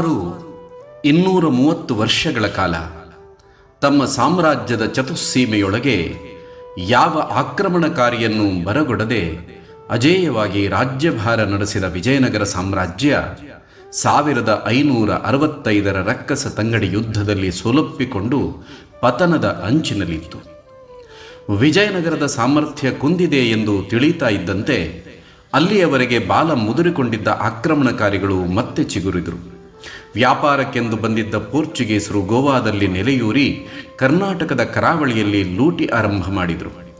ಸುಮಾರು ಇನ್ನೂರ ಮೂವತ್ತು ವರ್ಷಗಳ ಕಾಲ ತಮ್ಮ ಸಾಮ್ರಾಜ್ಯದ ಚತುಸ್ಸೀಮೆಯೊಳಗೆ ಯಾವ ಆಕ್ರಮಣಕಾರಿಯನ್ನು ಬರಗೊಡದೆ ಅಜೇಯವಾಗಿ ರಾಜ್ಯಭಾರ ನಡೆಸಿದ ವಿಜಯನಗರ ಸಾಮ್ರಾಜ್ಯ ಸಾವಿರದ ಐನೂರ ಅರವತ್ತೈದರ ರಕ್ಕಸ ತಂಗಡಿ ಯುದ್ಧದಲ್ಲಿ ಸೋಲೊಪ್ಪಿಕೊಂಡು ಪತನದ ಅಂಚಿನಲ್ಲಿತ್ತು. ವಿಜಯನಗರದ ಸಾಮರ್ಥ್ಯ ಕುಂದಿದೆ ಎಂದು ತಿಳಿತಾ ಇದ್ದಂತೆ ಅಲ್ಲಿಯವರೆಗೆ ಬಾಲ ಮುದುರಿಕೊಂಡಿದ್ದ ಆಕ್ರಮಣಕಾರಿಗಳು ಮತ್ತೆ ಚಿಗುರಿದರು. ವ್ಯಾಪಾರಕ್ಕೆಂದು ಬಂದಿದ್ದ ಪೋರ್ಚುಗೀಸರು ಗೋವಾದಲ್ಲಿ ನೆಲೆಯೂರಿ ಕರ್ನಾಟಕದ ಕರಾವಳಿಯಲ್ಲಿ ಲೂಟಿ ಆರಂಭ ಮಾಡಿದರು.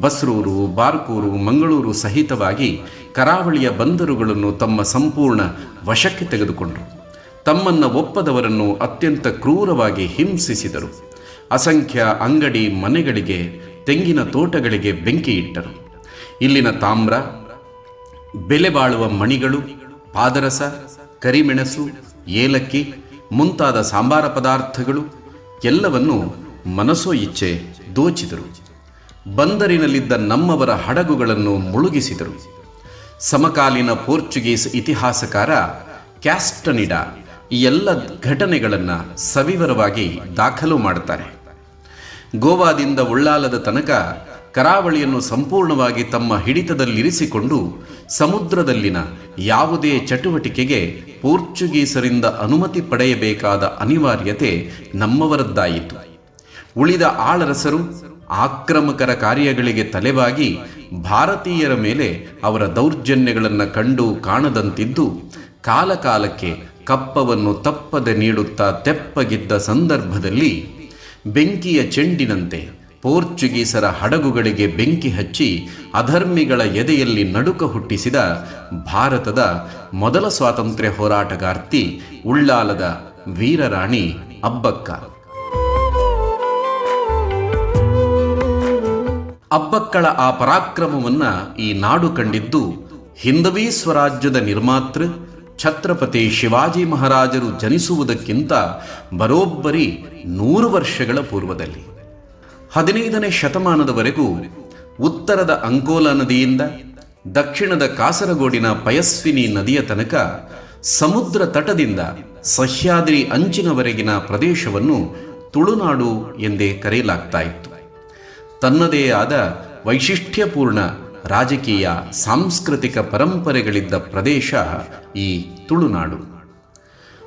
ಬಸ್ರೂರು, ಬಾರ್ಕೂರು, ಮಂಗಳೂರು ಸಹಿತವಾಗಿ ಕರಾವಳಿಯ ಬಂದರುಗಳನ್ನು ತಮ್ಮ ಸಂಪೂರ್ಣ ವಶಕ್ಕೆ ತೆಗೆದುಕೊಂಡರು. ತಮ್ಮನ್ನು ಒಪ್ಪದವರನ್ನು ಅತ್ಯಂತ ಕ್ರೂರವಾಗಿ ಹಿಂಸಿಸಿದರು. ಅಸಂಖ್ಯ ಅಂಗಡಿ ಮನೆಗಳಿಗೆ, ತೆಂಗಿನ ತೋಟಗಳಿಗೆ ಬೆಂಕಿ ಇಟ್ಟರು. ಇಲ್ಲಿನ ತಾಮ್ರ, ಬೆಲೆ ಬಾಳುವ ಮಣಿಗಳು, ಪಾದರಸ, ಕರಿಮೆಣಸು ಏಲಕ್ಕಿ, ಮುಂತಾದ ಸಾಂಬಾರ ಪದಾರ್ಥಗಳು ಎಲ್ಲವನ್ನು ಮನಸೋ ಇಚ್ಛೆ ದೋಚಿದರು. ಬಂದರಿನಲ್ಲಿದ್ದ ನಮ್ಮವರ ಹಡಗುಗಳನ್ನು ಮುಳುಗಿಸಿದರು. ಸಮಕಾಲೀನ ಪೋರ್ಚುಗೀಸ್ ಇತಿಹಾಸಕಾರ ಕ್ಯಾಸ್ಟನಿಡಾ ಈ ಎಲ್ಲ ಘಟನೆಗಳನ್ನು ಸವಿವರವಾಗಿ ದಾಖಲು ಮಾಡುತ್ತಾರೆ. ಗೋವಾದಿಂದ ಉಳ್ಳಾಲದ ತನಕ ಕರಾವಳಿಯನ್ನು ಸಂಪೂರ್ಣವಾಗಿ ತಮ್ಮ ಹಿಡಿತದಲ್ಲಿರಿಸಿಕೊಂಡು ಸಮುದ್ರದಲ್ಲಿನ ಯಾವುದೇ ಚಟುವಟಿಕೆಗೆ ಪೋರ್ಚುಗೀಸರಿಂದ ಅನುಮತಿ ಪಡೆಯಬೇಕಾದ ಅನಿವಾರ್ಯತೆ ನಮ್ಮವರದ್ದಾಯಿತು. ಉಳಿದ ಆಳರಸರು ಆಕ್ರಮಕರ ಕಾರ್ಯಗಳಿಗೆ ತಲೆಬಾಗಿ ಭಾರತೀಯರ ಮೇಲೆ ಅವರ ದೌರ್ಜನ್ಯಗಳನ್ನು ಕಂಡು ಕಾಣದಂತಿದ್ದು, ಕಾಲಕಾಲಕ್ಕೆ ಕಪ್ಪವನ್ನು ತಪ್ಪದೆ ನೀಡುತ್ತಾ ತೆಪ್ಪಗಿದ್ದ ಸಂದರ್ಭದಲ್ಲಿ ಬೆಂಕಿಯ ಚೆಂಡಿನಂತೆ ಪೋರ್ಚುಗೀಸರ ಹಡಗುಗಳಿಗೆ ಬೆಂಕಿ ಹಚ್ಚಿ ಅಧರ್ಮಿಗಳ ಎದೆಯಲ್ಲಿ ನಡುಕ ಹುಟ್ಟಿಸಿದ ಭಾರತದ ಮೊದಲ ಸ್ವಾತಂತ್ರ್ಯ ಹೋರಾಟಗಾರ್ತಿ ಉಳ್ಳಾಲದ ವೀರರಾಣಿ ಅಬ್ಬಕ್ಕ. ಅಬ್ಬಕ್ಕಳ ಆ ಪರಾಕ್ರಮವನ್ನ ಈ ನಾಡು ಕಂಡಿದ್ದು ಹಿಂದವೀ ಸ್ವರಾಜ್ಯದ ನಿರ್ಮಾತೃ ಛತ್ರಪತಿ ಶಿವಾಜಿ ಮಹಾರಾಜರು ಜನಿಸುವುದಕ್ಕಿಂತ ಬರೋಬ್ಬರಿ ನೂರು ವರ್ಷಗಳ ಪೂರ್ವದಲ್ಲಿ. ಹದಿನೈದನೇ ಶತಮಾನದವರೆಗೂ ಉತ್ತರದ ಅಂಕೋಲ ನದಿಯಿಂದ ದಕ್ಷಿಣದ ಕಾಸರಗೋಡಿನ ಪಯಸ್ವಿನಿ ನದಿಯ ತನಕ ಸಮುದ್ರ ತಟದಿಂದ ಸಹ್ಯಾದ್ರಿ ಅಂಚಿನವರೆಗಿನ ಪ್ರದೇಶವನ್ನು ತುಳುನಾಡು ಎಂದೇ ಕರೆಯಲಾಗ್ತಾ ಇತ್ತು ತನ್ನದೇ ಆದ ವೈಶಿಷ್ಟ್ಯಪೂರ್ಣ ರಾಜಕೀಯ ಸಾಂಸ್ಕೃತಿಕ ಪರಂಪರೆಗಳಿದ್ದ ಪ್ರದೇಶ ಈ ತುಳುನಾಡು.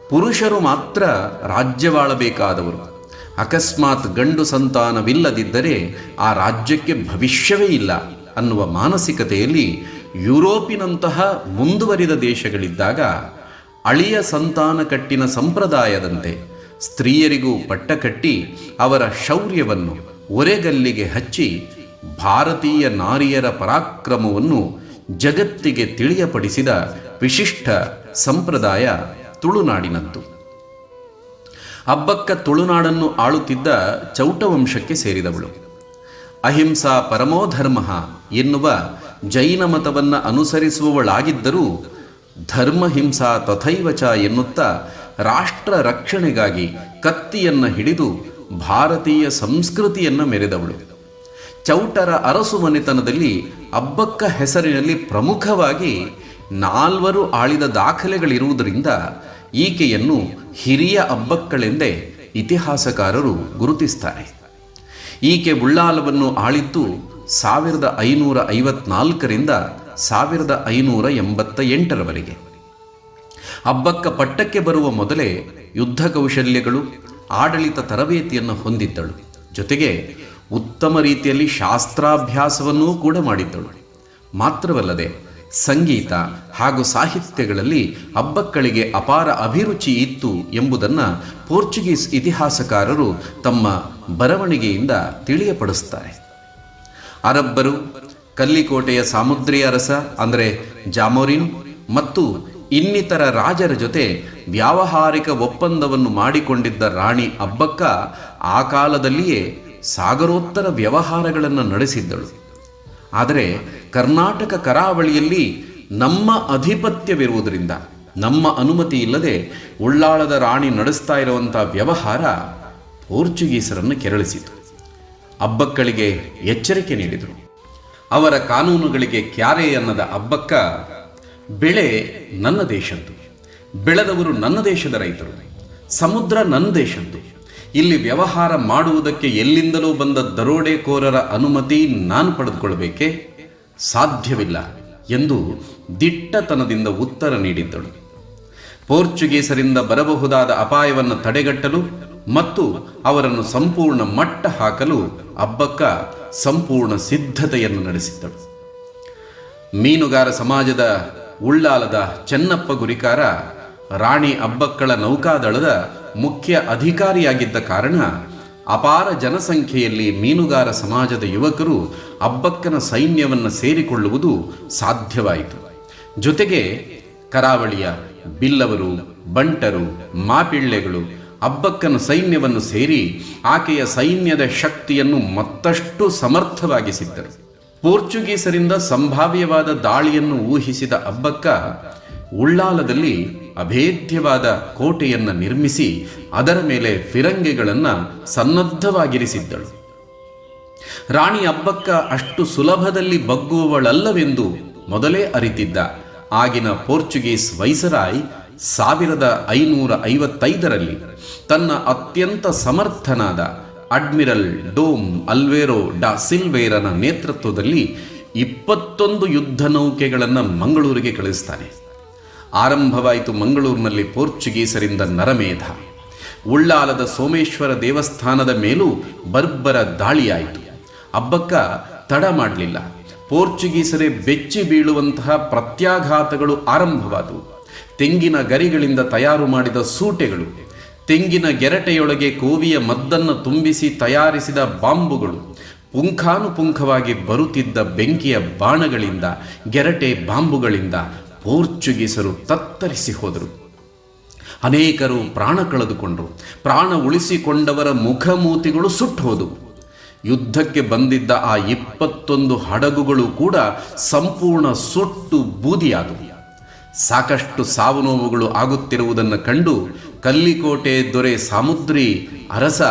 ಪುರುಷರು ಮಾತ್ರ ರಾಜ್ಯವಾಳಬೇಕಾದವರು. ಅಕಸ್ಮಾತ್ ಗಂಡು ಸಂತಾನವಿಲ್ಲದಿದ್ದರೆ ಆ ರಾಜ್ಯಕ್ಕೆ ಭವಿಷ್ಯವೇ ಇಲ್ಲ ಅನ್ನುವ ಮಾನಸಿಕತೆಯಲ್ಲಿ ಯುರೋಪಿನಂತಹ ಮುಂದುವರಿದ ದೇಶಗಳಿದ್ದಾಗ ಅಳಿಯ ಸಂತಾನ ಕಟ್ಟಿನ ಸಂಪ್ರದಾಯದಂತೆ ಸ್ತ್ರೀಯರಿಗೂ ಪಟ್ಟ ಕಟ್ಟಿ ಅವರ ಶೌರ್ಯವನ್ನು ಒರೆಗಲ್ಲಿಗೆ ಹಚ್ಚಿ ಭಾರತೀಯ ನಾರಿಯರ ಪರಾಕ್ರಮವನ್ನು ಜಗತ್ತಿಗೆ ತಿಳಿಯಪಡಿಸಿದ ವಿಶಿಷ್ಟ ಸಂಪ್ರದಾಯ ತುಳುನಾಡಿನದ್ದು. ಅಬ್ಬಕ್ಕ ತುಳುನಾಡನ್ನು ಆಳುತ್ತಿದ್ದ ಚೌಟವಂಶಕ್ಕೆ ಸೇರಿದವಳು. ಅಹಿಂಸಾ ಪರಮೋಧರ್ಮ ಎನ್ನುವ ಜೈನ ಮತವನ್ನು ಅನುಸರಿಸುವವಳಾಗಿದ್ದರೂ ಧರ್ಮಹಿಂಸಾ ತಥೈವಚ ಎನ್ನುತ್ತಾ ರಾಷ್ಟ್ರ ರಕ್ಷಣೆಗಾಗಿ ಕತ್ತಿಯನ್ನು ಹಿಡಿದು ಭಾರತೀಯ ಸಂಸ್ಕೃತಿಯನ್ನು ಮೆರೆದವಳು. ಚೌಟರ ಅರಸು ಮನೆತನದಲ್ಲಿ ಅಬ್ಬಕ್ಕ ಹೆಸರಿನಲ್ಲಿ ಪ್ರಮುಖವಾಗಿ ನಾಲ್ವರು ಆಳಿದ ದಾಖಲೆಗಳಿರುವುದರಿಂದ ಈಕೆಯನ್ನು ಹಿರಿಯ ಅಬ್ಬಕ್ಕಳೆಂದೇ ಇತಿಹಾಸಕಾರರು ಗುರುತಿಸ್ತಾರೆ. ಈಕೆ ಉಳ್ಳಾಲವನ್ನು ಆಳಿದ್ದು ಸಾವಿರದ ಐನೂರ ಐವತ್ನಾಲ್ಕರಿಂದ ಸಾವಿರದ ಐನೂರ ಎಂಬತ್ತ ಎಂಟರವರೆಗೆ ಅಬ್ಬಕ್ಕ ಪಟ್ಟಕ್ಕೆ ಬರುವ ಮೊದಲೇ ಯುದ್ಧ ಕೌಶಲ್ಯಗಳು ಆಡಳಿತ ತರಬೇತಿಯನ್ನು ಹೊಂದಿದ್ದಳು. ಜೊತೆಗೆ ಉತ್ತಮ ರೀತಿಯಲ್ಲಿ ಶಾಸ್ತ್ರಾಭ್ಯಾಸವನ್ನೂ ಕೂಡ ಮಾಡಿದ್ದಳು. ಮಾತ್ರವಲ್ಲದೆ ಸಂಗೀತ ಹಾಗೂ ಸಾಹಿತ್ಯಗಳಲ್ಲಿ ಅಬ್ಬಕ್ಕಳಿಗೆ ಅಪಾರ ಅಭಿರುಚಿ ಇತ್ತು ಎಂಬುದನ್ನು ಪೋರ್ಚುಗೀಸ್ ಇತಿಹಾಸಕಾರರು ತಮ್ಮ ಬರವಣಿಗೆಯಿಂದ ತಿಳಿಯಪಡಿಸ್ತಾರೆ ಅರಬ್ಬರು, ಕಲ್ಲಿಕೋಟೆಯ ಸಾಮುದ್ರಿಯ ರಸ ಅಂದರೆ ಜಾಮೋರಿನ್ ಮತ್ತು ಇನ್ನಿತರ ರಾಜರ ಜೊತೆ ವ್ಯಾವಹಾರಿಕ ಒಪ್ಪಂದವನ್ನು ಮಾಡಿಕೊಂಡಿದ್ದ ರಾಣಿ ಅಬ್ಬಕ್ಕ ಆ ಕಾಲದಲ್ಲಿಯೇ ಸಾಗರೋತ್ತರ ವ್ಯವಹಾರಗಳನ್ನು ನಡೆಸಿದ್ದಳು. ಆದರೆ ಕರ್ನಾಟಕ ಕರಾವಳಿಯಲ್ಲಿ ನಮ್ಮ ಅಧಿಪತ್ಯವಿರುವುದರಿಂದ, ನಮ್ಮ ಅನುಮತಿ ಇಲ್ಲದೆ ಉಳ್ಳಾಳದ ರಾಣಿ ನಡೆಸ್ತಾ ಇರುವಂಥ ವ್ಯವಹಾರ ಪೋರ್ಚುಗೀಸರನ್ನು ಕೆರಳಿಸಿತು. ಅಬ್ಬಕ್ಕಳಿಗೆ ಎಚ್ಚರಿಕೆ ನೀಡಿದರು. ಅವರ ಕಾನೂನುಗಳಿಗೆ ಕ್ಯಾರೆ ಅನ್ನದ ಅಬ್ಬಕ್ಕ, ಬೆಳೆ ನನ್ನ ದೇಶದ್ದು, ಬೆಳೆದವರು ನನ್ನ ದೇಶದ ರೈತರು, ಸಮುದ್ರ ನನ್ನ ದೇಶದ್ದು ಇಲ್ಲಿ ವ್ಯವಹಾರ ಮಾಡುವುದಕ್ಕೆ ಎಲ್ಲಿಂದಲೂ ಬಂದ ದರೋಡೆಕೋರರ ಅನುಮತಿ ನಾನು ಪಡೆದುಕೊಳ್ಳಬೇಕೆ? ಸಾಧ್ಯವಿಲ್ಲ ಎಂದು ದಿಟ್ಟತನದಿಂದ ಉತ್ತರ ನೀಡಿದ್ದಳು. ಪೋರ್ಚುಗೀಸರಿಂದ ಬರಬಹುದಾದ ಅಪಾಯವನ್ನು ತಡೆಗಟ್ಟಲು ಮತ್ತು ಅವರನ್ನು ಸಂಪೂರ್ಣ ಮಟ್ಟ ಹಾಕಲು ಅಬ್ಬಕ್ಕ ಸಂಪೂರ್ಣ ಸಿದ್ಧತೆಯನ್ನು ನಡೆಸಿದ್ದಳು. ಮೀನುಗಾರ ಸಮಾಜದ ಉಳ್ಳಾಲದ ಚೆನ್ನಪ್ಪ ಗುರಿಕಾರ ರಾಣಿ ಅಬ್ಬಕ್ಕಳ ನೌಕಾದಳದ ಮುಖ್ಯ ಅಧಿಕಾರಿಯಾಗಿದ್ದ ಕಾರಣ ಅಪಾರ ಜನಸಂಖ್ಯೆಯಲ್ಲಿ ಮೀನುಗಾರ ಸಮಾಜದ ಯುವಕರು ಅಬ್ಬಕ್ಕನ ಸೈನ್ಯವನ್ನು ಸೇರಿಕೊಳ್ಳುವುದು ಸಾಧ್ಯವಾಯಿತು. ಜೊತೆಗೆ ಕರಾವಳಿಯ ಬಿಲ್ಲವರು, ಬಂಟರು, ಮಾಪಿಳ್ಳೆಗಳು ಅಬ್ಬಕ್ಕನ ಸೈನ್ಯವನ್ನು ಸೇರಿ ಆಕೆಯ ಸೈನ್ಯದ ಶಕ್ತಿಯನ್ನು ಮತ್ತಷ್ಟು ಸಮರ್ಥವಾಗಿಸಿದ್ದರು. ಪೋರ್ಚುಗೀಸರಿಂದ ಸಂಭಾವ್ಯವಾದ ದಾಳಿಯನ್ನು ಊಹಿಸಿದ ಅಬ್ಬಕ್ಕ ಉಳ್ಳಾಲದಲ್ಲಿ ಅಭೇದ್ಯವಾದ ಕೋಟೆಯನ್ನು ನಿರ್ಮಿಸಿ ಅದರ ಮೇಲೆ ಫಿರಂಗಿಗಳನ್ನು ಸನ್ನದ್ಧವಾಗಿರಿಸಿದ್ದಳು. ರಾಣಿ ಅಬ್ಬಕ್ಕ ಅಷ್ಟು ಸುಲಭದಲ್ಲಿ ಬಗ್ಗುವವಳಲ್ಲವೆಂದು ಮೊದಲೇ ಅರಿತಿದ್ದ ಆಗಿನ ಪೋರ್ಚುಗೀಸ್ ವೈಸರಾಯ್ ಸಾವಿರದ ಐನೂರ ಐವತ್ತೈದರಲ್ಲಿ ತನ್ನ ಅತ್ಯಂತ ಸಮರ್ಥನಾದ ಅಡ್ಮಿರಲ್ ಡೋಮ್ ಅಲ್ವೇರೋ ಡಾ ಸಿಲ್ವೇರನ ನೇತೃತ್ವದಲ್ಲಿ ಇಪ್ಪತ್ತೊಂದು ಯುದ್ಧ ನೌಕೆಗಳನ್ನು ಮಂಗಳೂರಿಗೆ ಕಳಿಸ್ತಾನೆ. ಆರಂಭವಾಯಿತು ಮಂಗಳೂರಿನಲ್ಲಿ ಪೋರ್ಚುಗೀಸರಿಂದ ನರಮೇಧ. ಉಳ್ಳಾಲದ ಸೋಮೇಶ್ವರ ದೇವಸ್ಥಾನದ ಮೇಲೂ ಬರ್ಬರ ದಾಳಿಯಾಯಿತು. ಅಬ್ಬಕ್ಕ ತಡ ಮಾಡಲಿಲ್ಲ. ಪೋರ್ಚುಗೀಸರೇ ಬೆಚ್ಚಿ ಬೀಳುವಂತಹ ಪ್ರತ್ಯಾಘಾತಗಳು ಆರಂಭವಾದವು. ತೆಂಗಿನ ಗರಿಗಳಿಂದ ತಯಾರು ಮಾಡಿದ ಸೂಟೆಗಳು, ತೆಂಗಿನ ಗೆರಟೆಯೊಳಗೆ ಕೋವಿಯ ಮದ್ದನ್ನು ತುಂಬಿಸಿ ತಯಾರಿಸಿದ ಬಾಂಬುಗಳು, ಪುಂಖಾನುಪುಂಖವಾಗಿ ಬರುತ್ತಿದ್ದ ಬೆಂಕಿಯ ಬಾಣಗಳಿಂದ, ಗೆರಟೆ ಬಾಂಬುಗಳಿಂದ ಪೋರ್ಚುಗೀಸರು ತತ್ತರಿಸಿ ಹೋದರು. ಅನೇಕರು ಪ್ರಾಣ ಕಳೆದುಕೊಂಡರು. ಪ್ರಾಣ ಉಳಿಸಿಕೊಂಡವರ ಮುಖಮೂತಿಗಳು ಸುಟ್ಟು ಹೋದವು. ಯುದ್ಧಕ್ಕೆ ಬಂದಿದ್ದ ಆ ಇಪ್ಪತ್ತೊಂದು ಹಡಗುಗಳು ಕೂಡ ಸಂಪೂರ್ಣ ಸುಟ್ಟು ಬೂದಿಯಾದವು. ಸಾಕಷ್ಟು ಸಾವು ನೋವುಗಳು ಆಗುತ್ತಿರುವುದನ್ನು ಕಂಡು ಕಲ್ಲಿಕೋಟೆ ದೊರೆ ಸಾಮುದ್ರಿ ಅರಸ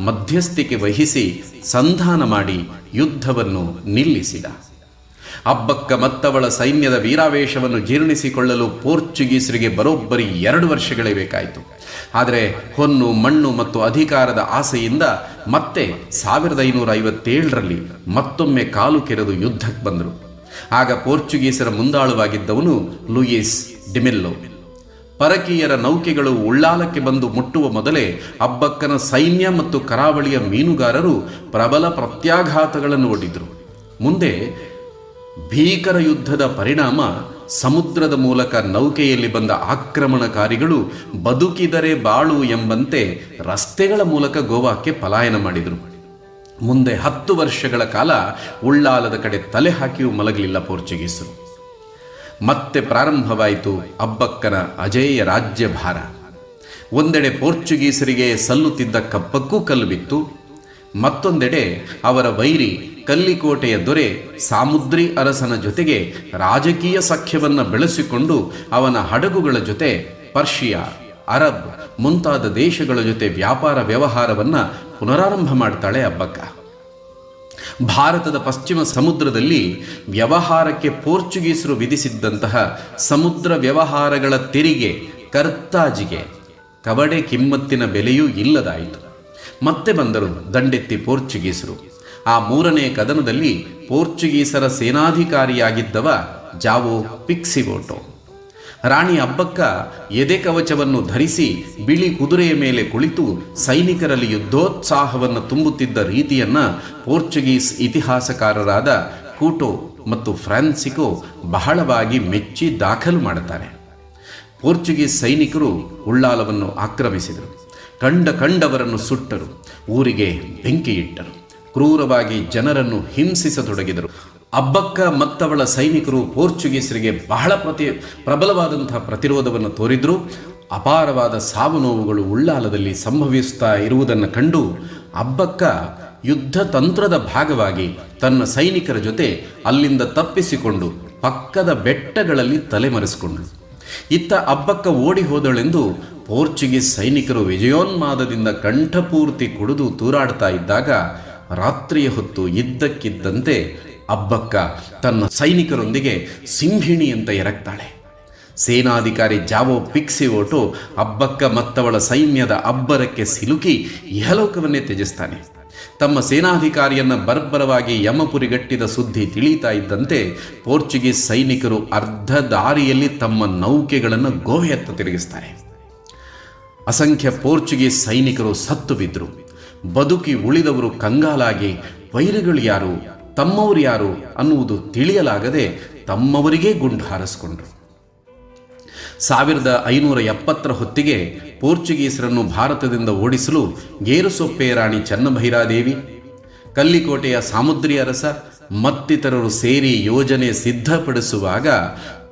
ಮಧ್ಯಸ್ಥಿಕೆ ವಹಿಸಿ ಸಂಧಾನ ಮಾಡಿ ಯುದ್ಧವನ್ನು ನಿಲ್ಲಿಸಿದ. ಅಬ್ಬಕ್ಕ ಮತ್ತವಳ ಸೈನ್ಯದ ವೀರಾವೇಶವನ್ನು ಜೀರ್ಣಿಸಿಕೊಳ್ಳಲು ಪೋರ್ಚುಗೀಸರಿಗೆ ಬರೋಬ್ಬರಿ ಎರಡು ವರ್ಷಗಳೇ ಬೇಕಾಯಿತು. ಆದರೆ ಹೊನ್ನು, ಮಣ್ಣು ಮತ್ತು ಅಧಿಕಾರದ ಆಸೆಯಿಂದ ಮತ್ತೆ ಸಾವಿರದ ಐನೂರ ಐವತ್ತೇಳರಲ್ಲಿ ಮತ್ತೊಮ್ಮೆ ಕಾಲು ಕೆರೆದು ಯುದ್ಧಕ್ಕೆ ಬಂದರು. ಆಗ ಪೋರ್ಚುಗೀಸರ ಮುಂದಾಳುವಾಗಿದ್ದವನು ಲೂಯಿಸ್ ಡಿಮೆಲ್ಲೋ. ಪರಕೀಯರ ನೌಕೆಗಳು ಉಳ್ಳಾಲಕ್ಕೆ ಬಂದು ಮುಟ್ಟುವ ಮೊದಲೇ ಅಬ್ಬಕ್ಕನ ಸೈನ್ಯ ಮತ್ತು ಕರಾವಳಿಯ ಮೀನುಗಾರರು ಪ್ರಬಲ ಪ್ರತ್ಯಾಘಾತಗಳನ್ನು ಒಡ್ಡಿದ್ರು. ಮುಂದೆ ಭೀಕರ ಯುದ್ಧದ ಪರಿಣಾಮ ಸಮುದ್ರದ ಮೂಲಕ ನೌಕೆಯಲ್ಲಿ ಬಂದ ಆಕ್ರಮಣಕಾರಿಗಳು ಬದುಕಿದರೆ ಬಾಳು ಎಂಬಂತೆ ರಸ್ತೆಗಳ ಮೂಲಕ ಗೋವಾಕ್ಕೆ ಪಲಾಯನ ಮಾಡಿದರು. ಮುಂದೆ ಹತ್ತು ವರ್ಷಗಳ ಕಾಲ ಉಳ್ಳಾಲದ ಕಡೆ ತಲೆ ಹಾಕಿಯೂ ಮಲಗಲಿಲ್ಲ ಪೋರ್ಚುಗೀಸರು. ಮತ್ತೆ ಪ್ರಾರಂಭವಾಯಿತು ಅಬ್ಬಕ್ಕನ ಅಜೇಯ ರಾಜ್ಯಭಾರ. ಒಂದೆಡೆ ಪೋರ್ಚುಗೀಸರಿಗೆ ಸಲ್ಲುತ್ತಿದ್ದ ಕಪ್ಪಕ್ಕೂ ಕಲ್ಲು ಬಿತ್ತು, ಮತ್ತೊಂದೆಡೆ ಅವರ ವೈರಿ ಕಲ್ಲಿಕೋಟೆಯ ದೊರೆ ಸಾಮುದ್ರಿ ಅರಸನ ಜೊತೆಗೆ ರಾಜಕೀಯ ಸಖ್ಯವನ್ನು ಬೆಳೆಸಿಕೊಂಡು ಅವನ ಹಡಗುಗಳ ಜೊತೆ ಪರ್ಷಿಯಾ, ಅರಬ್ ಮುಂತಾದ ದೇಶಗಳ ಜೊತೆ ವ್ಯಾಪಾರ ವ್ಯವಹಾರವನ್ನು ಪುನರಾರಂಭ ಮಾಡ್ತಾಳೆ ಅಬ್ಬಕ್ಕ. ಭಾರತದ ಪಶ್ಚಿಮ ಸಮುದ್ರದಲ್ಲಿ ವ್ಯವಹಾರಕ್ಕೆ ಪೋರ್ಚುಗೀಸರು ವಿಧಿಸಿದ್ದಂತಹ ಸಮುದ್ರ ವ್ಯವಹಾರಗಳ ತೆರಿಗೆ ಕರ್ತಾಜಿಗೆ. ಕವಡೆ ಕಿಮ್ಮತ್ತಿನ ಬೆಲೆಯೂ ಇಲ್ಲದಾಯಿತು. ಮತ್ತೆ ಬಂದರು ದಂಡೆತ್ತಿ ಪೋರ್ಚುಗೀಸರು. ಆ ಮೂರನೇ ಕದನದಲ್ಲಿ ಪೋರ್ಚುಗೀಸರ ಸೇನಾಧಿಕಾರಿಯಾಗಿದ್ದವ ಜಾವೋ ಪಿಕ್ಸಿಗೋಟೊ. ರಾಣಿ ಅಬ್ಬಕ್ಕ ಎದೆ ಕವಚವನ್ನು ಧರಿಸಿ ಬಿಳಿ ಕುದುರೆಯ ಮೇಲೆ ಕುಳಿತು ಸೈನಿಕರಲ್ಲಿ ಯುದ್ಧೋತ್ಸಾಹವನ್ನು ತುಂಬುತ್ತಿದ್ದ ರೀತಿಯನ್ನ ಪೋರ್ಚುಗೀಸ್ ಇತಿಹಾಸಕಾರರಾದ ಕೂಟೋ ಮತ್ತು ಫ್ರಾನ್ಸಿಕೋ ಬಹಳವಾಗಿ ಮೆಚ್ಚಿ ದಾಖಲು ಮಾಡುತ್ತಾರೆ. ಪೋರ್ಚುಗೀಸ್ ಸೈನಿಕರು ಉಳ್ಳಾಲವನ್ನು ಆಕ್ರಮಿಸಿದರು. ಕಂಡ ಕಂಡವರನ್ನು ಸುಟ್ಟರು. ಊರಿಗೆ ಬೆಂಕಿ ಇಟ್ಟರು ಕ್ರೂರವಾಗಿ ಜನರನ್ನು ಹಿಂಸಿಸತೊಡಗಿದರು. ಅಬ್ಬಕ್ಕ ಮತ್ತವಳ ಸೈನಿಕರು ಪೋರ್ಚುಗೀಸರಿಗೆ ಬಹಳ ಪ್ರತಿ ಪ್ರಬಲವಾದಂತಹ ಪ್ರತಿರೋಧವನ್ನು ತೋರಿದ್ರು. ಅಪಾರವಾದ ಸಾವು ನೋವುಗಳು ಉಳ್ಳಾಲದಲ್ಲಿ ಸಂಭವಿಸ್ತಾ ಇರುವುದನ್ನು ಕಂಡು ಅಬ್ಬಕ್ಕ ಯುದ್ಧ ತಂತ್ರದ ಭಾಗವಾಗಿ ತನ್ನ ಸೈನಿಕರ ಜೊತೆ ಅಲ್ಲಿಂದ ತಪ್ಪಿಸಿಕೊಂಡು ಪಕ್ಕದ ಬೆಟ್ಟಗಳಲ್ಲಿ ತಲೆಮರೆಸಿಕೊಂಡಳು. ಇತ್ತ ಅಬ್ಬಕ್ಕ ಓಡಿ ಹೋದಳೆಂದು ಪೋರ್ಚುಗೀಸ್ ಸೈನಿಕರು ವಿಜಯೋನ್ಮಾದದಿಂದ ಕಂಠಪೂರ್ತಿ ಕುಡಿದು ತೂರಾಡ್ತಾ ಇದ್ದಾಗ ರಾತ್ರಿಯ ಹೊತ್ತು ಇದ್ದಕ್ಕಿದ್ದಂತೆ ಅಬ್ಬಕ್ಕ ತನ್ನ ಸೈನಿಕರೊಂದಿಗೆ ಸಿಂಹಿಣಿ ಅಂತ ಎರಗ್ತಾಳೆ ಸೇನಾಧಿಕಾರಿ ಜಾವೋ ಪಿಕ್ಸಿವೋಟು ಅಬ್ಬಕ್ಕ ಮತ್ತವಳ ಸೈನ್ಯದ ಅಬ್ಬರಕ್ಕೆ ಸಿಲುಕಿ ಇಹಲೋಕವನ್ನೇ ತ್ಯಜಿಸ್ತಾನೆ. ತಮ್ಮ ಸೇನಾಧಿಕಾರಿಯನ್ನು ಬರ್ಬರವಾಗಿ ಯಮಪುರಿಗಟ್ಟಿದ ಸುದ್ದಿ ತಿಳಿಯುತ್ತಾ ಇದ್ದಂತೆ ಪೋರ್ಚುಗೀಸ್ ಸೈನಿಕರು ಅರ್ಧ ದಾರಿಯಲ್ಲಿ ತಮ್ಮ ನೌಕೆಗಳನ್ನು ಗೋವೆಯತ್ತ ತಿರುಗಿಸ್ತಾರೆ. ಅಸಂಖ್ಯ ಪೋರ್ಚುಗೀಸ್ ಸೈನಿಕರು ಸತ್ತು ಬಿದ್ದರು ಬದುಕಿ ಉಳಿದವರು ಕಂಗಾಲಾಗಿ, ವೈರಿಗಳು ಯಾರು, ತಮ್ಮವರು ಯಾರು ಅನ್ನುವುದು ತಿಳಿಯಲಾಗದೆ ತಮ್ಮವರಿಗೇ ಗುಂಡು ಹಾರಿಸ್ಕೊಂಡ್ರು. ಸಾವಿರದ ಐನೂರ ಎಪ್ಪತ್ತರ ಹೊತ್ತಿಗೆ ಪೋರ್ಚುಗೀಸರನ್ನು ಭಾರತದಿಂದ ಓಡಿಸಲು ಗೇರುಸೊಪ್ಪೆ ರಾಣಿ ಚನ್ನಭೈರಾದೇವಿ ಕಲ್ಲಿಕೋಟೆಯ ಸಾಮುದ್ರಿ ಅರಸ, ಮತ್ತಿತರರು ಸೇರಿ ಯೋಜನೆ ಸಿದ್ಧಪಡಿಸುವಾಗ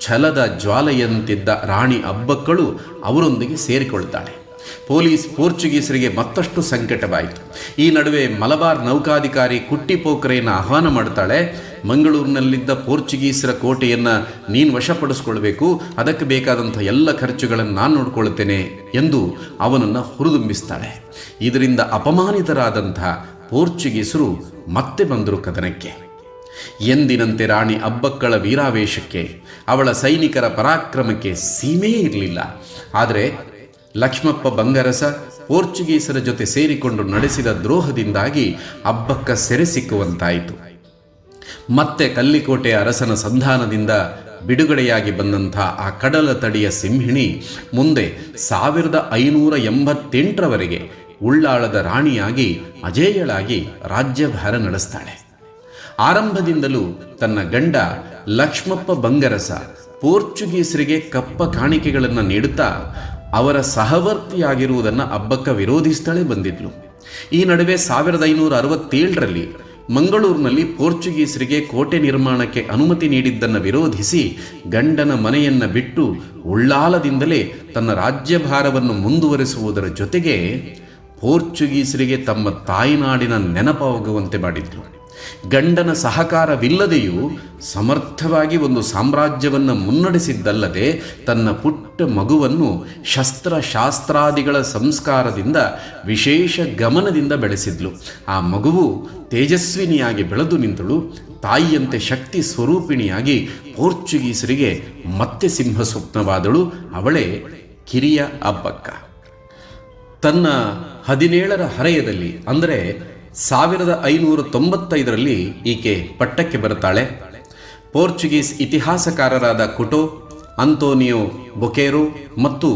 ಛಲದ ಜ್ವಾಲೆಯಂತಿದ್ದ ರಾಣಿ ಅಬ್ಬಕ್ಕಳು ಅವರೊಂದಿಗೆ ಸೇರಿಕೊಳ್ತಾಳೆ. ಪೊಲೀಸ್ ಪೋರ್ಚುಗೀಸರಿಗೆ ಮತ್ತಷ್ಟು ಸಂಕಟವಾಯಿತು. ಈ ನಡುವೆ ಮಲಬಾರ್ ನೌಕಾಧಿಕಾರಿ ಕುಟ್ಟಿ ಪೋಖರೆಯನ್ನು ಆಹ್ವಾನ ಮಾಡ್ತಾಳೆ, ಮಂಗಳೂರಿನಲ್ಲಿದ್ದ ಪೋರ್ಚುಗೀಸರ ಕೋಟೆಯನ್ನು ನೀನು ವಶಪಡಿಸ್ಕೊಳ್ಬೇಕು, ಅದಕ್ಕೆ ಬೇಕಾದಂಥ ಎಲ್ಲ ಖರ್ಚುಗಳನ್ನು ನಾನು ನೋಡ್ಕೊಳ್ತೇನೆ, ಎಂದು ಅವನನ್ನು ಹುರಿದುಂಬಿಸ್ತಾಳೆ. ಇದರಿಂದ ಅಪಮಾನಿತರಾದಂಥ ಪೋರ್ಚುಗೀಸರು ಮತ್ತೆ ಬಂದರು ಕದನಕ್ಕೆ. ಎಂದಿನಂತೆ ರಾಣಿ ಅಬ್ಬಕ್ಕಳ ವೀರಾವೇಶಕ್ಕೆ ಅವಳ ಸೈನಿಕರ ಪರಾಕ್ರಮಕ್ಕೆ ಸೀಮೆಯೇ ಇರಲಿಲ್ಲ. ಆದರೆ ಲಕ್ಷ್ಮಪ್ಪ ಬಂಗರಸ ಪೋರ್ಚುಗೀಸರ ಜೊತೆ ಸೇರಿಕೊಂಡು ನಡೆಸಿದ ದ್ರೋಹದಿಂದಾಗಿ ಅಬ್ಬಕ್ಕ ಸೆರೆ ಸಿಕ್ಕುವಂತಾಯಿತು. ಮತ್ತೆ ಕಲ್ಲಿಕೋಟೆ ಅರಸನ ಸಂಧಾನದಿಂದ ಬಿಡುಗಡೆಯಾಗಿ ಬಂದಂಥ ಆ ಕಡಲ ತಡಿಯ ಸಿಂಹಿಣಿ ಮುಂದೆ ಸಾವಿರದ ಐನೂರ ಎಂಬತ್ತೆಂಟರವರೆಗೆ ಉಳ್ಳಾಳದ ರಾಣಿಯಾಗಿ, ಅಜೇಯಳಾಗಿ ರಾಜ್ಯಭಾರ ನಡೆಸ್ತಾಳೆ. ಆರಂಭದಿಂದಲೂ ತನ್ನ ಗಂಡ ಲಕ್ಷ್ಮಪ್ಪ ಬಂಗರಸ ಪೋರ್ಚುಗೀಸರಿಗೆ ಕಪ್ಪ ಕಾಣಿಕೆಗಳನ್ನು ನೀಡುತ್ತಾ ಅವರ ಸಹವರ್ತಿಯಾಗಿರುವುದನ್ನು ಅಬ್ಬಕ್ಕ ವಿರೋಧಿಸ್ತಾಳೆ ಬಂದಿದ್ಲು. ಈ ನಡುವೆ ಸಾವಿರದ ಐನೂರ ಅರವತ್ತೇಳರಲ್ಲಿ ಮಂಗಳೂರಿನಲ್ಲಿ ಪೋರ್ಚುಗೀಸರಿಗೆ ಕೋಟೆ ನಿರ್ಮಾಣಕ್ಕೆ ಅನುಮತಿ ನೀಡಿದ್ದನ್ನು ವಿರೋಧಿಸಿ ಗಂಡನ ಮನೆಯನ್ನು ಬಿಟ್ಟು ಉಳ್ಳಾಲದಿಂದಲೇ ತನ್ನ ರಾಜ್ಯಭಾರವನ್ನು ಮುಂದುವರಿಸುವುದರ ಜೊತೆಗೆ ಪೋರ್ಚುಗೀಸರಿಗೆ ತಮ್ಮ ತಾಯಿನಾಡಿನ ನೆನಪಾಗುವಂತೆ ಮಾಡಿದ್ರು ಗಂಡನ ಸಹಕಾರವಿಲ್ಲದೆಯೂ ಸಮರ್ಥವಾಗಿ ಒಂದು ಸಾಮ್ರಾಜ್ಯವನ್ನು ಮುನ್ನಡೆಸಿದ್ದಲ್ಲದೆ ತನ್ನ ಪುಟ್ಟ ಮಗುವನ್ನು ಶಸ್ತ್ರಶಾಸ್ತ್ರಾದಿಗಳ ಸಂಸ್ಕಾರದಿಂದ ವಿಶೇಷ ಗಮನದಿಂದ ಬೆಳೆಸಿದ್ಲು. ಆ ಮಗುವು ತೇಜಸ್ವಿನಿಯಾಗಿ ಬೆಳೆದು ನಿಂತಳು. ತಾಯಿಯಂತೆ ಶಕ್ತಿ ಸ್ವರೂಪಿಣಿಯಾಗಿ ಪೋರ್ಚುಗೀಸರಿಗೆ ಮತ್ತೆ ಸಿಂಹ ಸ್ವಪ್ನವಾದಳು ಅವಳೇ ಕಿರಿಯ ಅಬ್ಬಕ್ಕ. ತನ್ನ ಹದಿನೇಳರ ಹರೆಯದಲ್ಲಿ, ಅಂದರೆ ಸಾವಿರದ ಐನೂರ ತೊಂಬತ್ತೈದರಲ್ಲಿ ಈಕೆ ಪಟ್ಟಕ್ಕೆ ಬರುತ್ತಾಳೆ. ಪೋರ್ಚುಗೀಸ್ ಇತಿಹಾಸಕಾರರಾದ ಕುಟೋ, ಅಂತೋನಿಯೋ ಬೊಕೇರೋ ಮತ್ತು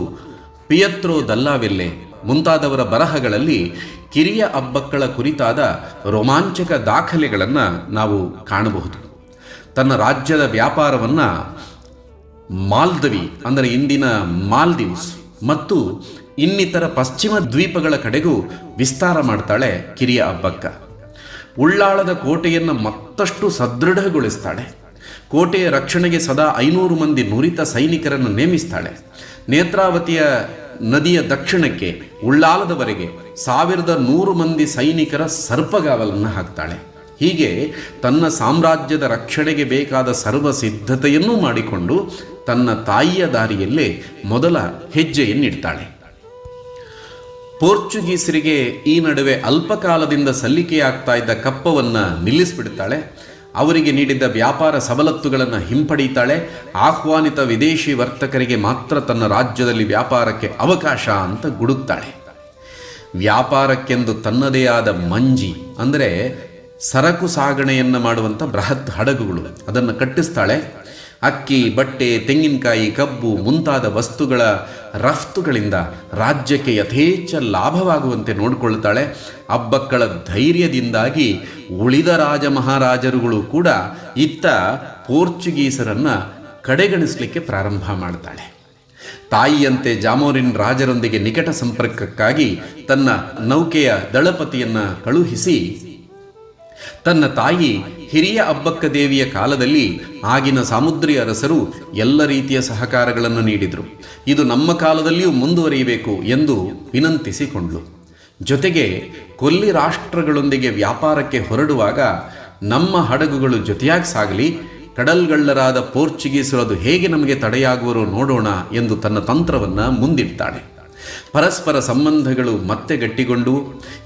ಪಿಯತ್ರೋ ದಲ್ಲಾವೆಲ್ಲೆ ಮುಂತಾದವರ ಬರಹಗಳಲ್ಲಿ ಕಿರಿಯ ಅಬ್ಬಕ್ಕಳ ಕುರಿತಾದ ರೋಮಾಂಚಕ ದಾಖಲೆಗಳನ್ನು ನಾವು ಕಾಣಬಹುದು. ತನ್ನ ರಾಜ್ಯದ ವ್ಯಾಪಾರವನ್ನು ಮಾಲ್ದವಿ, ಅಂದರೆ ಇಂದಿನ ಮಾಲ್ದೀವ್ಸ್ ಮತ್ತು ಇನ್ನಿತರ ಪಶ್ಚಿಮ ದ್ವೀಪಗಳ ಕಡೆಗೂ ವಿಸ್ತಾರ ಮಾಡ್ತಾಳೆ ಕಿರಿಯ ಅಬ್ಬಕ್ಕ. ಉಳ್ಳಾಳದ ಕೋಟೆಯನ್ನು ಮತ್ತಷ್ಟು ಸದೃಢಗೊಳಿಸ್ತಾಳೆ. ಕೋಟೆಯ ರಕ್ಷಣೆಗೆ ಸದಾ ಐನೂರು ಮಂದಿ ನುರಿತ ಸೈನಿಕರನ್ನು ನೇಮಿಸ್ತಾಳೆ. ನೇತ್ರಾವತಿಯ ನದಿಯ ದಕ್ಷಿಣಕ್ಕೆ ಉಳ್ಳಾಲದವರೆಗೆ ಸಾವಿರದ ನೂರು ಮಂದಿ ಸೈನಿಕರ ಸರ್ಪಗಾವಲನ್ನು ಹಾಕ್ತಾಳೆ. ಹೀಗೆ ತನ್ನ ಸಾಮ್ರಾಜ್ಯದ ರಕ್ಷಣೆಗೆ ಬೇಕಾದ ಸರ್ವ ಸಿದ್ಧತೆಯನ್ನೂ ಮಾಡಿಕೊಂಡು ತನ್ನ ತಾಯಿಯ ದಾರಿಯಲ್ಲೇ ಮೊದಲ ಹೆಜ್ಜೆಯನ್ನಿಡ್ತಾಳೆ. ಪೋರ್ಚುಗೀಸರಿಗೆ ಈ ನಡುವೆ ಅಲ್ಪಕಾಲದಿಂದ ಸಲ್ಲಿಕೆಯಾಗ್ತಾ ಇದ್ದ ಕಪ್ಪವನ್ನು ನಿಲ್ಲಿಸಿಬಿಡ್ತಾಳೆ. ಅವರಿಗೆ ನೀಡಿದ್ದ ವ್ಯಾಪಾರ ಸವಲತ್ತುಗಳನ್ನು ಹಿಂಪಡೀತಾಳೆ. ಆಹ್ವಾನಿತ ವಿದೇಶಿ ವರ್ತಕರಿಗೆ ಮಾತ್ರ ತನ್ನ ರಾಜ್ಯದಲ್ಲಿ ವ್ಯಾಪಾರಕ್ಕೆ ಅವಕಾಶ ಅಂತ ಗುಡುಕ್ತಾಳೆ ವ್ಯಾಪಾರಕ್ಕೆಂದು ತನ್ನದೇ ಆದ ಮಂಜಿ, ಅಂದರೆ ಸರಕು ಸಾಗಣೆಯನ್ನು ಮಾಡುವಂಥ ಬೃಹತ್ ಹಡಗುಗಳು, ಅದನ್ನು ಕಟ್ಟಿಸ್ತಾಳೆ. ಅಕ್ಕಿ, ಬಟ್ಟೆ, ತೆಂಗಿನಕಾಯಿ, ಕಬ್ಬು ಮುಂತಾದ ವಸ್ತುಗಳ ರಫ್ತುಗಳಿಂದ ರಾಜ್ಯಕ್ಕೆ ಯಥೇಚ್ಛ ಲಾಭವಾಗುವಂತೆ ನೋಡಿಕೊಳ್ಳುತ್ತಾಳೆ. ಅಬ್ಬಕ್ಕಳ ಧೈರ್ಯದಿಂದಾಗಿ ಉಳಿದ ರಾಜ ಮಹಾರಾಜರುಗಳು ಕೂಡ ಇತ್ತ ಪೋರ್ಚುಗೀಸರನ್ನು ಕಡೆಗಣಿಸಲಿಕ್ಕೆ ಪ್ರಾರಂಭ ಮಾಡ್ತಾಳೆ ತಾಯಿಯಂತೆ ಜಾಮೋರಿನ್ ರಾಜರೊಂದಿಗೆ ನಿಕಟ ಸಂಪರ್ಕಕ್ಕಾಗಿ ತನ್ನ ನೌಕೆಯ ದಳಪತಿಯನ್ನು ಕಳುಹಿಸಿ ತನ್ನ ತಾಯಿ ಹಿರಿಯ ಅಬ್ಬಕ್ಕ ದೇವಿಯ ಕಾಲದಲ್ಲಿ ಆಗಿನ ಸಾಮುದ್ರಿ ಅರಸರು ಎಲ್ಲ ರೀತಿಯ ಸಹಕಾರಗಳನ್ನು ನೀಡಿದರು. ಇದು ನಮ್ಮ ಕಾಲದಲ್ಲಿಯೂ ಮುಂದುವರಿಯಬೇಕು ಎಂದು ವಿನಂತಿಸಿಕೊಂಡಳು. ಜೊತೆಗೆ ಕೊಲ್ಲಿ ರಾಷ್ಟ್ರಗಳೊಂದಿಗೆ ವ್ಯಾಪಾರಕ್ಕೆ ಹೊರಡುವಾಗ ನಮ್ಮ ಹಡಗುಗಳು ಜೊತೆಯಾಗಿ ಸಾಗಲಿ, ಕಡಲ್ಗಳ್ಳರಾದ ಪೋರ್ಚುಗೀಸರು ಅದು ಹೇಗೆ ನಮಗೆ ತಡೆಯಾಗುವರು ನೋಡೋಣ ಎಂದು ತನ್ನ ತಂತ್ರವನ್ನು ಮುಂದಿಡ್ತಾಳೆ. ಪರಸ್ಪರ ಸಂಬಂಧಗಳು ಮತ್ತೆ ಗಟ್ಟಿಗೊಂಡು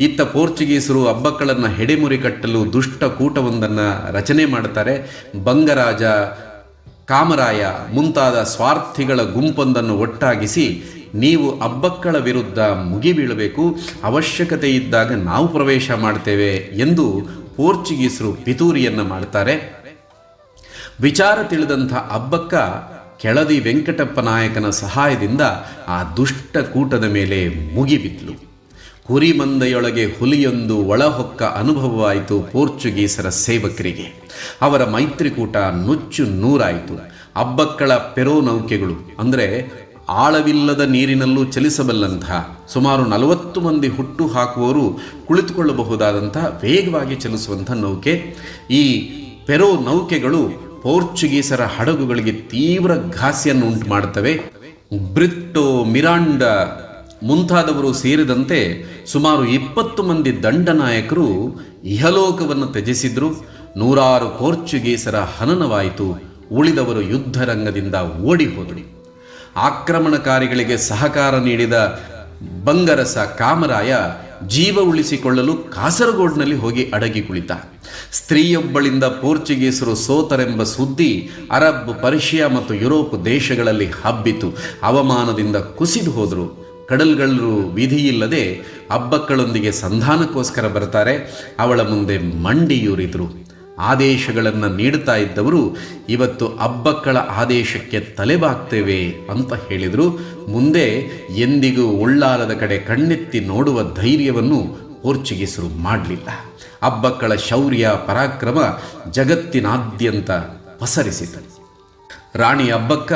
ಇತ್ತ ಪೋರ್ಚುಗೀಸರು ಹಬ್ಬಕ್ಕಳನ್ನು ಹೆಡೆಮುರಿ ಕಟ್ಟಲು ದುಷ್ಟ ಕೂಟವೊಂದನ್ನು ರಚನೆ ಮಾಡುತ್ತಾರೆ. ಬಂಗರಾಜ ಕಾಮರಾಯ ಮುಂತಾದ ಸ್ವಾರ್ಥಿಗಳ ಗುಂಪೊಂದನ್ನು ಒಟ್ಟಾಗಿಸಿ, ನೀವು ಅಬ್ಬಕ್ಕಳ ವಿರುದ್ಧ ಮುಗಿಬೀಳಬೇಕು. ಅವಶ್ಯಕತೆ ಇದ್ದಾಗ ನಾವು ಪ್ರವೇಶ ಮಾಡ್ತೇವೆ ಎಂದು ಪೋರ್ಚುಗೀಸರು ಪಿತೂರಿಯನ್ನು ಮಾಡ್ತಾರೆ. ವಿಚಾರ ತಿಳಿದಂಥ ಅಬ್ಬಕ್ಕ ಕೆಳದಿ ವೆಂಕಟಪ್ಪ ನಾಯಕನ ಸಹಾಯದಿಂದ ಆ ದುಷ್ಟ ಕೂಟದ ಮೇಲೆ ಮುಗಿಬಿದ್ಲು. ಕುರಿಮಂದೆಯೊಳಗೆ ಹುಲಿಯೊಂದು ಒಳಹೊಕ್ಕ ಅನುಭವವಾಯಿತು ಪೋರ್ಚುಗೀಸರ ಸೇವಕರಿಗೆ. ಅವರ ಮೈತ್ರಿಕೂಟ ನುಚ್ಚು ನೂರಾಯಿತು. ಅಬ್ಬಕ್ಕಳ ಪೆರೋ ನೌಕೆಗಳು, ಅಂದರೆ ಆಳವಿಲ್ಲದ ನೀರಿನಲ್ಲೂ ಚಲಿಸಬಲ್ಲಂತಹ ಸುಮಾರು ನಲವತ್ತು ಮಂದಿ ಹುಟ್ಟು ಹಾಕುವವರು ಕುಳಿತುಕೊಳ್ಳಬಹುದಾದಂಥ ವೇಗವಾಗಿ ಚಲಿಸುವಂಥ ನೌಕೆ. ಈ ಪೆರೋ ನೌಕೆಗಳು ಪೋರ್ಚುಗೀಸರ ಹಡಗುಗಳಿಗೆ ತೀವ್ರ ಘಾಸಿಯನ್ನು ಉಂಟು ಮಾಡುತ್ತವೆ ಬ್ರಿಟ್ಟು ಮಿರಾಂಡ ಮುಂತಾದವರು ಸೇರಿದಂತೆ ಸುಮಾರು ಇಪ್ಪತ್ತು ಮಂದಿ ದಂಡನಾಯಕರು ಇಹಲೋಕವನ್ನು ತ್ಯಜಿಸಿದ್ರು. ನೂರಾರು ಪೋರ್ಚುಗೀಸರ ಹನನವಾಯಿತು. ಉಳಿದವರು ಯುದ್ಧರಂಗದಿಂದ ಓಡಿ ಹೋದರು ಆಕ್ರಮಣಕಾರಿಗಳಿಗೆ ಸಹಕಾರ ನೀಡಿದ ಬಂಗರಸ ಕಾಮರಾಯ ಜೀವ ಉಳಿಸಿಕೊಳ್ಳಲು ಕಾಸರಗೋಡ್ನಲ್ಲಿ ಹೋಗಿ ಅಡಗಿ ಕುಳಿತ. ಸ್ತ್ರೀಯೊಬ್ಬಳಿಂದ ಪೋರ್ಚುಗೀಸರು ಸೋತರೆಂಬ ಸುದ್ದಿ ಅರಬ್, ಪರ್ಷಿಯಾ ಮತ್ತು ಯುರೋಪ್ ದೇಶಗಳಲ್ಲಿ ಹಬ್ಬಿತು. ಅವಮಾನದಿಂದ ಕುಸಿದು ಹೋದರು. ಕಡಲ್ಗಳರು ವಿಧಿಯಿಲ್ಲದೆ ಅಬ್ಬಕ್ಕಳೊಂದಿಗೆ ಸಂಧಾನಕ್ಕೋಸ್ಕರ ಬರ್ತಾರೆ ಅವಳ ಮುಂದೆ ಮಂಡಿಯೂರಿದ್ರು ಆದೇಶಗಳನ್ನು ನೀಡುತ್ತಾ ಇದ್ದವರು, ಇವತ್ತು ಅಬ್ಬಕ್ಕಳ ಆದೇಶಕ್ಕೆ ತಲೆಬಾಗ್ತೇವೆ ಅಂತ ಹೇಳಿದರು. ಮುಂದೆ ಎಂದಿಗೂ ಉಳ್ಳಾಲದ ಕಡೆ ಕಣ್ಣೆತ್ತಿ ನೋಡುವ ಧೈರ್ಯವನ್ನು ಪೋರ್ಚುಗೀಸರು ಮಾಡಲಿಲ್ಲ. ಅಬ್ಬಕ್ಕಳ ಶೌರ್ಯ, ಪರಾಕ್ರಮ ಜಗತ್ತಿನಾದ್ಯಂತ ಪಸರಿಸಿತು. ರಾಣಿ ಅಬ್ಬಕ್ಕ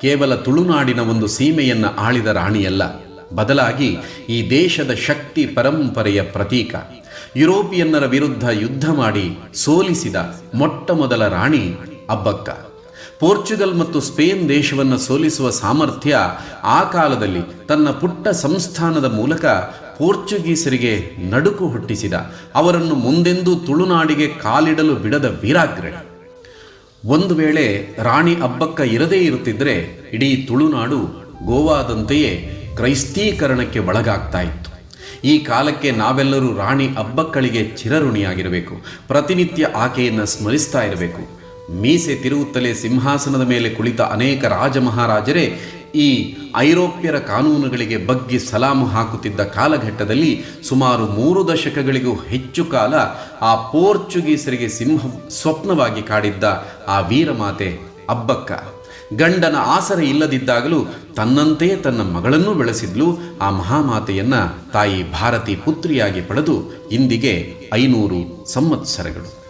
ಕೇವಲ ತುಳುನಾಡಿನ ಒಂದು ಸೀಮೆಯನ್ನು ಆಳಿದ ರಾಣಿಯಲ್ಲ. ಬದಲಾಗಿ ಈ ದೇಶದ ಶಕ್ತಿ ಪರಂಪರೆಯ ಪ್ರತೀಕ. ಯುರೋಪಿಯನ್ನರ ವಿರುದ್ಧ ಯುದ್ಧ ಮಾಡಿ ಸೋಲಿಸಿದ ಮೊಟ್ಟ ಮೊದಲ ರಾಣಿ ಅಬ್ಬಕ್ಕ. ಪೋರ್ಚುಗಲ್ ಮತ್ತು ಸ್ಪೇನ್ ದೇಶವನ್ನು ಸೋಲಿಸುವ ಸಾಮರ್ಥ್ಯ ಆ ಕಾಲದಲ್ಲಿ ತನ್ನ ಪುಟ್ಟ ಸಂಸ್ಥಾನದ ಮೂಲಕ ಪೋರ್ಚುಗೀಸರಿಗೆ ನಡುಕು ಹುಟ್ಟಿಸಿದ. ಅವರನ್ನು ಮುಂದೆಂದೂ ತುಳುನಾಡಿಗೆ ಕಾಲಿಡಲು ಬಿಡದ ವೀರಾಗ್ರಣಿ ಒಂದು ವೇಳೆ ರಾಣಿ ಅಬ್ಬಕ್ಕ ಇರದೇ ಇರುತ್ತಿದ್ದರೆ ಇಡೀ ತುಳುನಾಡು ಗೋವಾದಂತೆಯೇ ಕ್ರೈಸ್ತೀಕರಣಕ್ಕೆ ಒಳಗಾಗ್ತಾ ಇತ್ತು. ಈ ಕಾಲಕ್ಕೆ ನಾವೆಲ್ಲರೂ ರಾಣಿ ಅಬ್ಬಕ್ಕಳಿಗೆ ಚಿರಋಣಿಯಾಗಿರಬೇಕು. ಪ್ರತಿನಿತ್ಯ ಆಕೆಯನ್ನು ಸ್ಮರಿಸ್ತಾ ಇರಬೇಕು. ಮೀಸೆ ತಿರುಗುತ್ತಲೇ ಸಿಂಹಾಸನದ ಮೇಲೆ ಕುಳಿತ ಅನೇಕ ರಾಜ ಮಹಾರಾಜರೇ ಈ ಐರೋಪ್ಯರ ಕಾನೂನುಗಳಿಗೆ ಬಗ್ಗಿ ಸಲಾಮು ಹಾಕುತ್ತಿದ್ದ ಕಾಲಘಟ್ಟದಲ್ಲಿ ಸುಮಾರು ಮೂರು ದಶಕಗಳಿಗೂ ಹೆಚ್ಚು ಕಾಲ ಆ ಪೋರ್ಚುಗೀಸರಿಗೆ ಸಿಂಹ, ಸ್ವಪ್ನವಾಗಿ ಕಾಡಿದ್ದ ಆ ವೀರಮಾತೆ ಅಬ್ಬಕ್ಕ. ಗಂಡನ ಆಸರೆ ಇಲ್ಲದಿದ್ದಾಗಲೂ ತನ್ನಂತೆಯೇ ತನ್ನ ಮಗಳನ್ನು ಬೆಳೆಸಿದ್ಲು. ಆ ಮಹಾಮಾತೆಯನ್ನ ತಾಯಿ ಭಾರತಿ ಪುತ್ರಿಯಾಗಿ ಪಡೆದು ಇಂದಿಗೆ ಐನೂರು ಸಂವತ್ಸರಗಳು.